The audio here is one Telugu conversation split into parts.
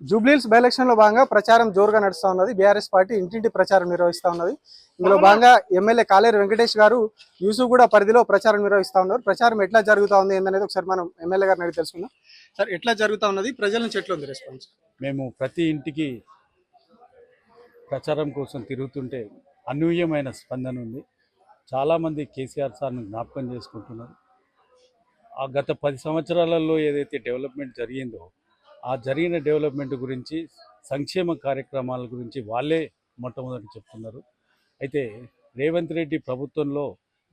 జూబ్లీహిల్స్ బై ఎలక్షన్లో భాగంగా ప్రచారం జోరుగా నడుస్తా ఉన్నది. బీఆర్ఎస్ పార్టీ ఇంటింటి ప్రచారం నిర్వహిస్తా ఉన్నది. ఇందులో భాగంగా ఎమ్మెల్యే కాలేరు వెంకటేష్ గారు యూసుఫ్ కూడా పరిధిలో ప్రచారం నిర్వహిస్తా ఉన్నారు. ప్రచారం ఎట్లా జరుగుతా ఉంది ఏందనేది ఒకసారి మనం ఎమ్మెల్యే గారిని అడిగి తెలుసుకుందాం. సార్ ఎట్లా జరుగుతా ఉన్నది? ప్రజల నుంచి ఎట్లా ఉంది రెస్పాన్స్ మేము ప్రతి ఇంటికి ప్రచారం కోసం తిరుగుతుంటే అనూహ్యమైన స్పందన ఉంది. చాలామంది కేసీఆర్ సార్ను జ్ఞాపకం చేసుకుంటున్నారు. ఆ గత పది సంవత్సరాలలో ఏదైతే డెవలప్మెంట్ జరిగిందో ఆ జరిగిన డెవలప్మెంట్ గురించి సంక్షేమ కార్యక్రమాల గురించి వాళ్ళే మొట్టమొదటి చెప్తున్నారు. అయితే రేవంత్ రెడ్డి ప్రభుత్వంలో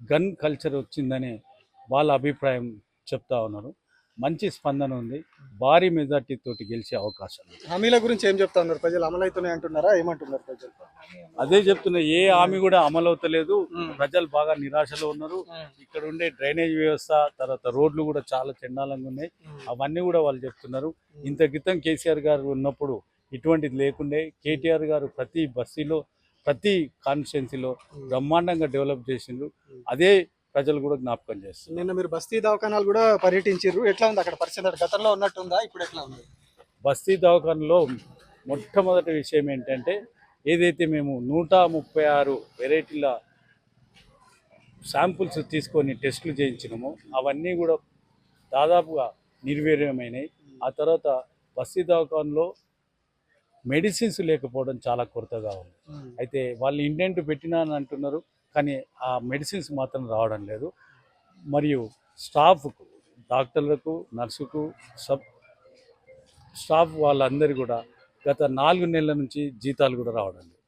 గన్ కల్చర్ వచ్చిందని వాళ్ళ అభిప్రాయం చెప్తా ఉన్నారు. మంచి స్పందన ఉంది. భారీ మెజార్టీ తోటి గెలిచే అవకాశం హామీల గురించి ఏం చెప్తా ఉన్నారు ప్రజలు అమలవుతున్నాయి అంటున్నారా? ఏమంటున్నారు ప్రజలు? అదే చెప్తున్నా ఏ హామీ కూడా అమలు అవుతలేదు ప్రజలు బాగా నిరాశలో ఉన్నారు. ఇక్కడ ఉండే డ్రైనేజ్ వ్యవస్థ తర్వాత రోడ్లు కూడా చాలా చండాలంగా ఉన్నాయి. అవన్నీ కూడా వాళ్ళు చెప్తున్నారు. ఇంత క్రితం కేసీఆర్ గారు ఉన్నప్పుడు ఇటువంటిది లేకుండే కేటీఆర్ గారు ప్రతి బస్తీలో ప్రతి కాన్స్టిట్యున్సీలో బ్రహ్మాండంగా డెవలప్ చేసిండ్రు. అదే ప్రజలు కూడా జ్ఞాపకం చేస్తున్నారు. నిన్న మీరు బస్తీ దవాఖానాలు కూడా పర్యటించారు ఎట్లా ఉంది అక్కడ పరిస్థితి? గతంలో ఉన్నట్టుందా? ఇప్పుడు ఎట్లా ఉంది? బస్తీ దవాఖానలో మొట్టమొదటి విషయం ఏంటంటే ఏదైతే మేము నూట ముప్పై ఆరు వెరైటీల శాంపుల్స్ తీసుకొని టెస్టులు చేయించినామో అవన్నీ కూడా దాదాపుగా నిర్వీర్యమైనాయి. ఆ తర్వాత బస్తీ దవాఖానలో మెడిసిన్స్ లేకపోవడం చాలా కొరతగా ఉంది. అయితే వాళ్ళు ఇంటెంట్ పెట్టినా అని అంటున్నారు. కానీ ఆ మెడిసిన్స్ మాత్రం రావడం లేదు. మరియు స్టాఫ్కు డాక్టర్లకు నర్సుకు సబ్ స్టాఫ్ వాళ్ళందరూ కూడా గత నాలుగు నెలల నుంచి జీతాలు కూడా రావడం లేదు.